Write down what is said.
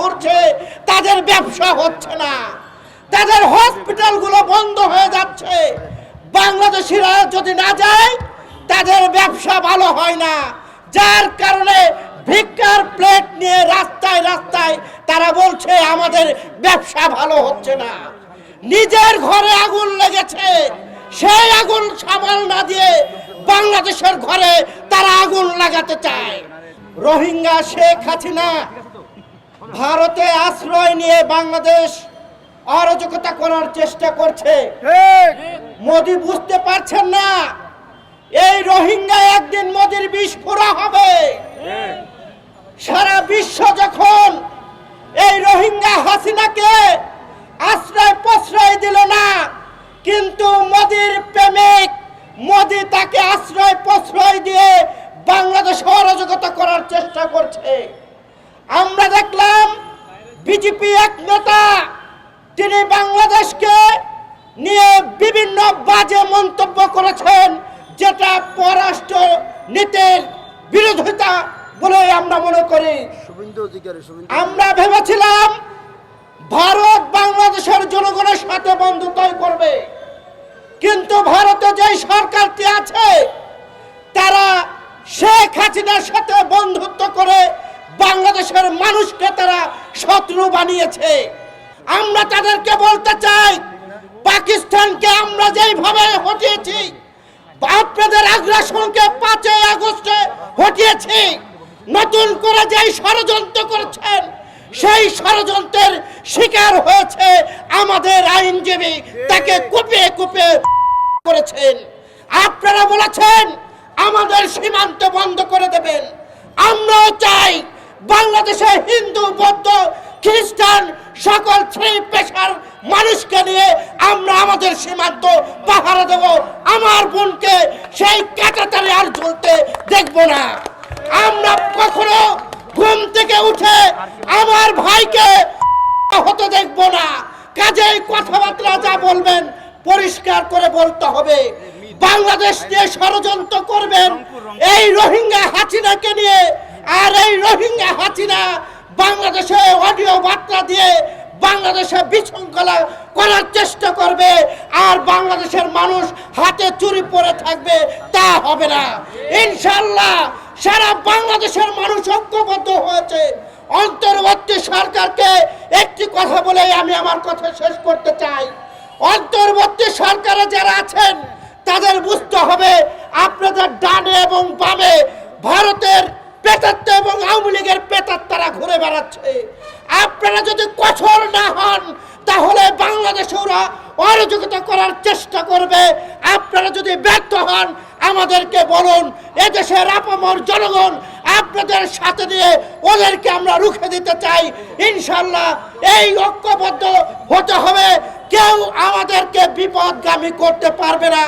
ঘুরছে, তাদের ব্যবসা হচ্ছে না। তাদের হসপিটালগুলো বন্ধ হয়ে যাচ্ছে। বাংলাদেশিরা যদি না যায়, তাদের ব্যবসা ভালো হয় না। যার কারণে ভিক্ষার প্লেট নিয়ে রাস্তায় রাস্তায় তারা বলছে, আমাদের ব্যবসা ভালো হচ্ছে না। নিজের ঘরে আগুন লেগেছে। সেই আগুন সামাল না দিয়ে বাংলাদেশের ঘরে তারা আগুন লাগাতে চায়। রোহিঙ্গা শেখ হাসিনা ভারতে আশ্রয় নিয়ে বাংলাদেশ অরাজকতা করার চেষ্টা করছে। মোদি বুঝতে পারছেন না এই রোহিঙ্গা একদিন মোদির বিস্ফোরা হবে। সারা বিশ্ব যখন এই রোহিঙ্গা হাসিনাকে আশ্রয় প্রশ্রয় দিল না কিন্তু মোদির প্রেমিক মোদি তাকে আশ্রয় প্রশ্রয় দিয়ে বাংলাদেশ অরাজকতা করার চেষ্টা করছে। বিজেপি এক নেতা তিনি বাংলাদেশকে নিয়ে বিভিন্ন বাজে মন্তব্য করেছেন যেটা পররাষ্ট্র নীতির বিরোধিতা বলে আমরা মনে করি। আমরা ভেবেছিলাম ভারত বাংলাদেশের জনগণের সাথে বন্ধুত্বই করবে। কিন্তু ভারতে যে সরকারটি আছে তারা শেখ হাসিনার সাথে বন্ধুত্ব করে বাংলাদেশের মানুষকে তারা শত্রু বানিয়েছে। আমরা তাদেরকে বলতে চাই, পাকিস্তানকে আমরা যেইভাবে হটিয়েছি, আপনাদের আগ্রাসনকে পাঁচই আগস্টে হটিয়েছি, নতুন করে যেই ষড়যন্ত্র করেছেন, সেই ষড়যন্ত্রের শিকার হয়েছে আমাদের আইনজীবী, তাকে কুপিয়ে কুপিয়ে করেছেন। আপনারা বলেছেন, আমাদের সীমান্ত বন্ধ করে দেবেন। আমরাও চাই বাংলাদেশে হিন্দু, বৌদ্ধ, খ্রিস্টান, সকল শ্রেণি পেশার মানুষকে নিয়ে আমরা আমাদের সীমান্ত পাহারা দেব। আমার বোনকে সেই কাটাতারে আর ঝুলতে দেখব না। আমরা কখনো ঘুম থেকে উঠে আমার ভাইকে হতে দেখব না। কাজেই কথাবার্তা যা বলবেন পরিষ্কার করে বলতে হবে। বাংলাদেশ নিয়ে ষড়যন্ত্র করবেন এই রোহিঙ্গা হাসিনাকে নিয়ে। আর এই রোহিঙ্গা হাসিনা বাংলাদেশে অডিও বার্তা দিয়ে বাংলাদেশে বিশৃঙ্খলা করার চেষ্টা করবে, আর বাংলাদেশের মানুষ হাতে চুরি পরে থাকবে, তা হবে না। ইনশাল্লাহ সারা বাংলাদেশের মানুষ ঐক্যবদ্ধ হয়েছে। অন্তর্বর্তী সরকারকে একটি কথা বলে আমি আমার কথা শেষ করতে চাই। অন্তর্বর্তী সরকারে যারা আছেন, তাদের বুঝতে হবে আপনাদের ডানে এবং বামে ভারতের পেতাত্ত এবং আওয়ামী লীগের পেতাত্তারা ঘুরে বেড়াচ্ছে। আপনারা যদি কঠোর না হন, তাহলে বাংলাদেশে ওরা অরাজকতা করার চেষ্টা করবে। আপনারা যদি ব্যর্থ হন, আমাদেরকে বলুন, এদেশের আপামর জনগণ আপনাদের সাথে দিয়ে ওদেরকে আমরা রুখে দিতে চাই। ইনশাল্লাহ এই ঐক্যবদ্ধ হতে হবে। কেউ আমাদেরকে বিপদগামী করতে পারবে না।